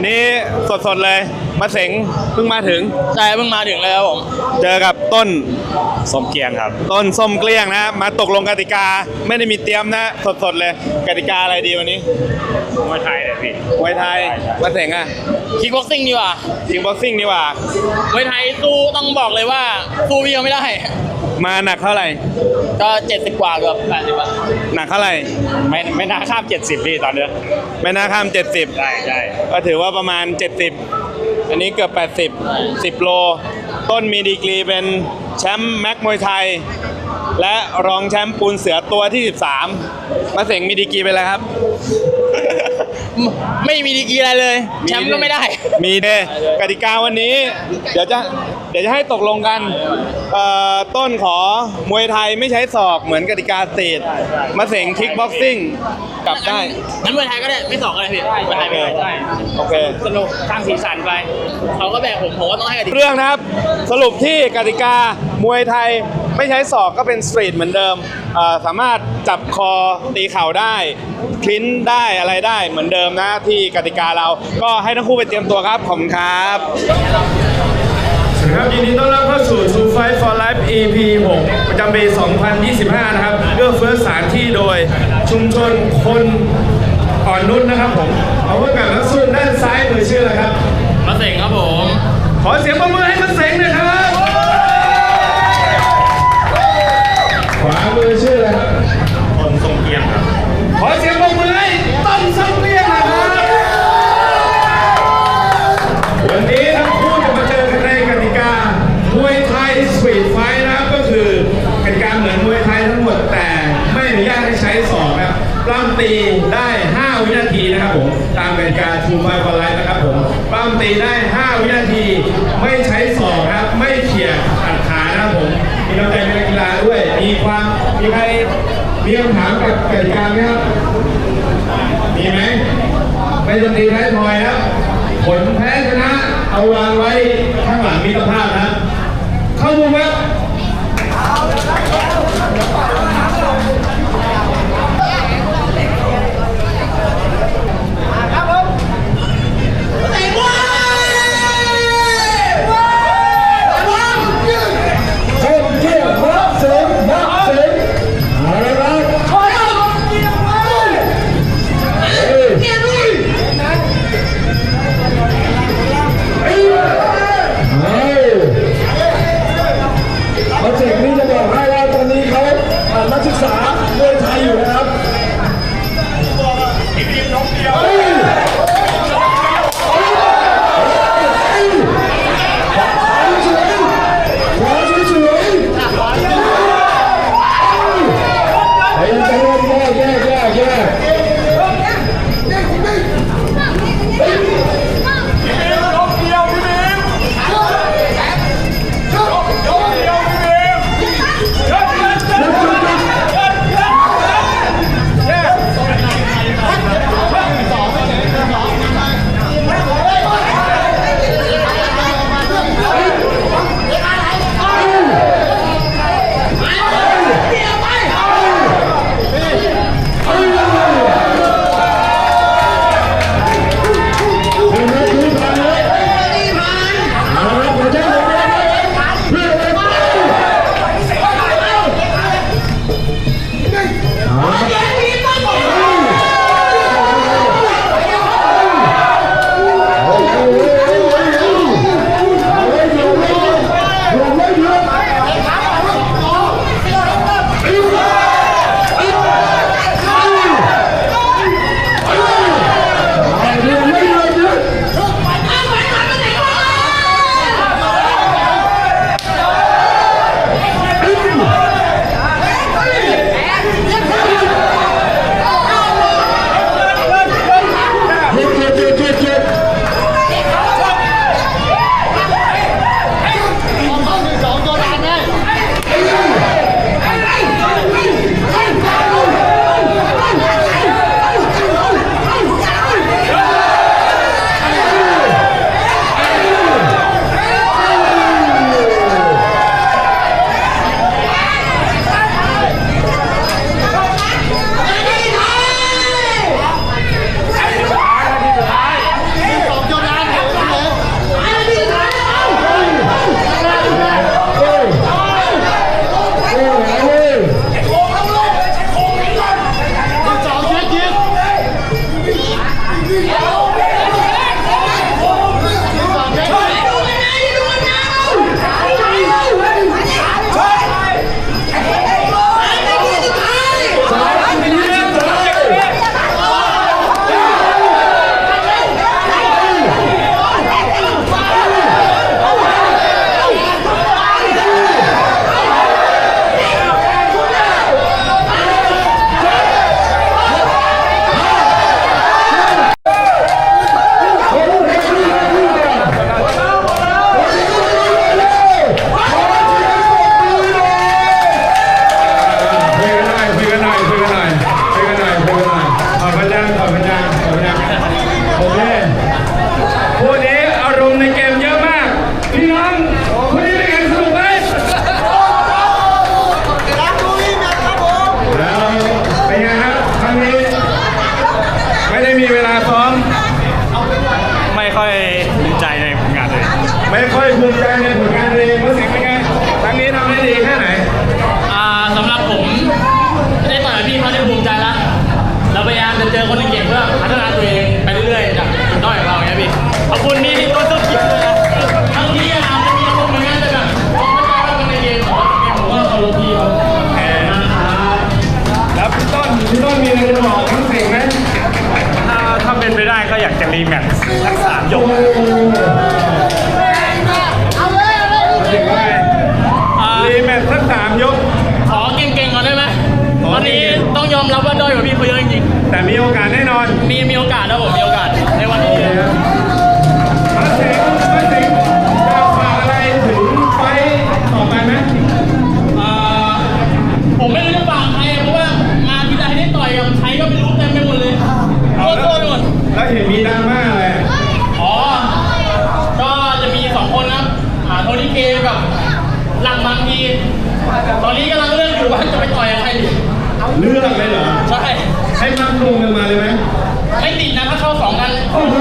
วันนี้สดๆเลยมาเสงเพิ่งมาถึง ใช่เพิ่งมาถึงเลยครับผม เจอกับต้นส้มเกียงครับ ต้นส้มเกลี้ยงนะ มาตกลงกติกาไม่ได้มีเตรียมนะ สดๆเลยกติกาอะไรดีวันนี้มวยไทยเลยพี่มวยไทยมาเสงอะคิกบ็อกซิ่งดีกว่าจิงบ็อกซิ่งนี่หว่า มวยไทยสู้ต้องบอกเลยว่าสู้พี่ยังไม่ได้ มาหนักเท่าไหร่ ก็70กว่าเกือบ80บาทหนักเท่าไหร่ ไม่ไม่น่าข้าม70พี่ตอนเนี้ยไม่น่าข้าม 70 ใช่ใช่ก็ถือว่าประมาณ 70 อันนี้เกือบ 80 10 โล ต้นมีดีกรีเป็นแชมป์แม็กมวยไทย และรองแชมป์ปูนเสือตัวที่ 13 มาเสงมีดีกรีไปแล้วครับ ไม่มีดีกรีอะไรเลย แชมป์ก็ไม่ได้ มีเดกติกาวันนี้ เดี๋ยวจะ เดี๋ยวจะให้ตกลงกันเอ่อต้นขอมวยไทยไม่ใช้ศอกเหมือนกติกาสตรีทมาเสงคิกบ็อกซิ่งกลับได้ งั้นมวยไทยก็ได้ ไม่สองก็ได้พี่มวยไทยไม่ได้ใช่โอเค สนุกสร้างสีสันไป เขาก็แบ่งผมผมก็ต้องให้กับดีเรื่องนะครับ สรุปที่กติกามวยไทยไม่ใช้ศอกก็เป็นสตรีทเหมือนเดิมเอ่อสามารถจับคอตีเข่าได้คลิ้นได้อะไรได้เหมือนเดิมนะที่กติกาเรา ก็ให้ทั้งคู่ไปเตรียมตัวครับ ขอบคุณครับสวัส ดีครับยินดีต้อนรับเข้าสู่ True Fight for Life EP 6 ประจำปี 2025 นะครับเรื่อกเฟื้อสถานที่โดยชุมชนคนอ่อนนุชนะครับผม เอาเพื่อกับนักสู้ด้านซ้ายมือชื่ออะไรครับ มาเสงครับผม ขอเสียงปรบมือให้มันเสงหน่อยครับ ขวามือชื่ออะไรครับ คนส้มเกียงครับ ขอเสียงปรบมือให้ต้นสังเวียนหนะครับ วันนี้ทั้งคู่จะมาเจอกันในกติกามวยไทยสตรีทไฟท์นะครับก็คือกติกาเหมือนมวยไทยทั้งหมดแต่ไม่อ นุญาตให้ใช้ศอกนะครับปล้ำตีได้ 5 วินาทีนะครับผม ตามกติกาทูไฟฟอร์ไลท์นะครับผมปล้ำตีได้ 5 วินาที ไม่ใช้ศอกนะครับ ไม่เขี่ยตัดขานะครับผม มีน้ำใจเป็นนักกีฬาด้วย มีความ มีใครมีคำถามกับกติกาไหมครับ มีไหม ไม่ต้องตีท้ายทอยนะผลแพ้ชนะเอาวางไว้ข้างหลังมิตรภาพนะเข้ามุมครับ tchê, tchê, tchê. โอเคคู่นี้อารมณ์ในเกมเยอะมาก พี่น้องคู่นี้เป็นสนุกไหมแล้วเป็นไงครับครั้นี้ไม่ได้มีเวลาซ้อม ไม่ค่อยภูมิใจในผลงานเลย ไม่ค่อยภูมิใจในผลงานเลยรู้สึกเป็นไงครั้นี้ทำได้ดีแค่ไหน อ่าสำหรับผมได้ต่อยพี่เขาได้ภูมิใจแล้วเราพยายามจะเจอคนเก่งเพื่อพัฒนาตัวเอง แต่มีโอกาสแน่นอนๆมีมีโอกาสนะผมมีโอกาสในวันนี้มาเสงมาเสงอยากฝากอะไรถึงไฟต์ต่อไปไหมอ่าผมไม่รู้จะฝากใครเพราะว่ามาทีไรได้ต่อยกับใครก็ไม่รู้เต็มไปหมดเลยโคตรโคตรหมดแล้วเห็นมีดราม่าอะไรอ๋อ ก็จะมีสองคนครับอ่าโทนี่เกมกับหลังบางทีตอนนี้กำลังเลือกอยู่ว่าจะไปต่อยกับใครดี เลือกเลยเหรอ ใช่ ให้มันลงกันมาเลยไหม ไม่ติดนะถ้าเข้าสองกัน โอ้โห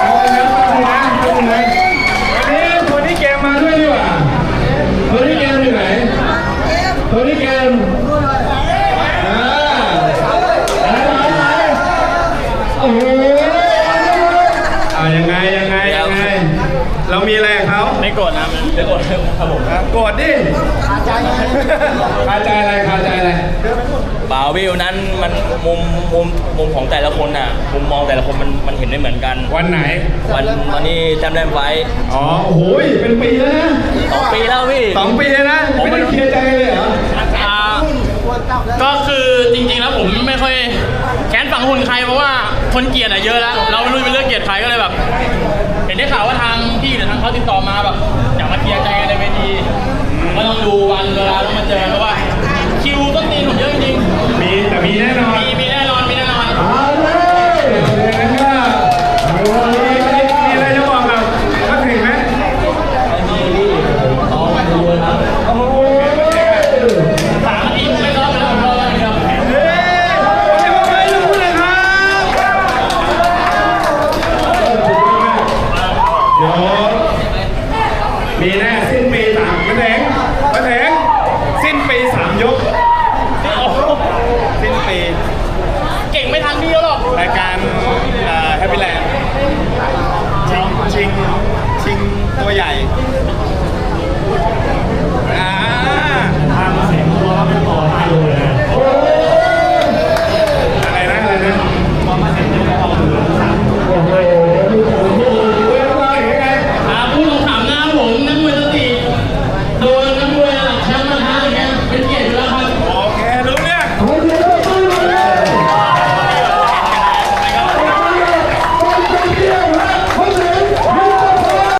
เอางั้นมาดูนะมาดูนะวันนี้คนที่เกมมาด้วยดีกว่าคนที่เกมอยู่ไหนคนที่เกมอ่าไหนไหนไหนโอ้โห อ่ายังไงยังไงยังไง เรามีอะไรกับเขาไม่โกรธนะไม่โกรธครับผมโกรธดิคาใจคาใจอะไรคาใจอะไรเปล่าวิวนั้นมันมุมมุมมุมของแต่ละคนน่ะมุมมองแต่ละคนมันมันเห็นไม่เหมือนกัน วันไหน วันวันนี้แต้มแต้มไฟท์อ๋อโอ้โหเป็นปีแล้วนะสองปีแล้วพี่สองปีแล้วนะไม่ได้เคลียร์ใจกันเลยเหรออ่าก็คือจริงๆแล้วผมไม่ค่อยแค้นฝังหุ่นใครเพราะว่า คนเกลียดอะเยอะแล้วเราไม่รู้จะไปเลือกเกลียดใครก็เลยแบบ เห็นได้ข่าวว่าทางพี่หรือทางเขาติดต่อมาแบบอยากมาเคลียร์ใจกันในเวทีก็ต้องดูวันเวลาต้องมาเจอเพราะว่าคิวต้องตีนผมเยอะจริงมีแต่มีแน่นอน รายการแฮปปี้แลนด์ชิงชิงชิงตัวใหญ่ทาเสียงตัวไม่พอให้เลย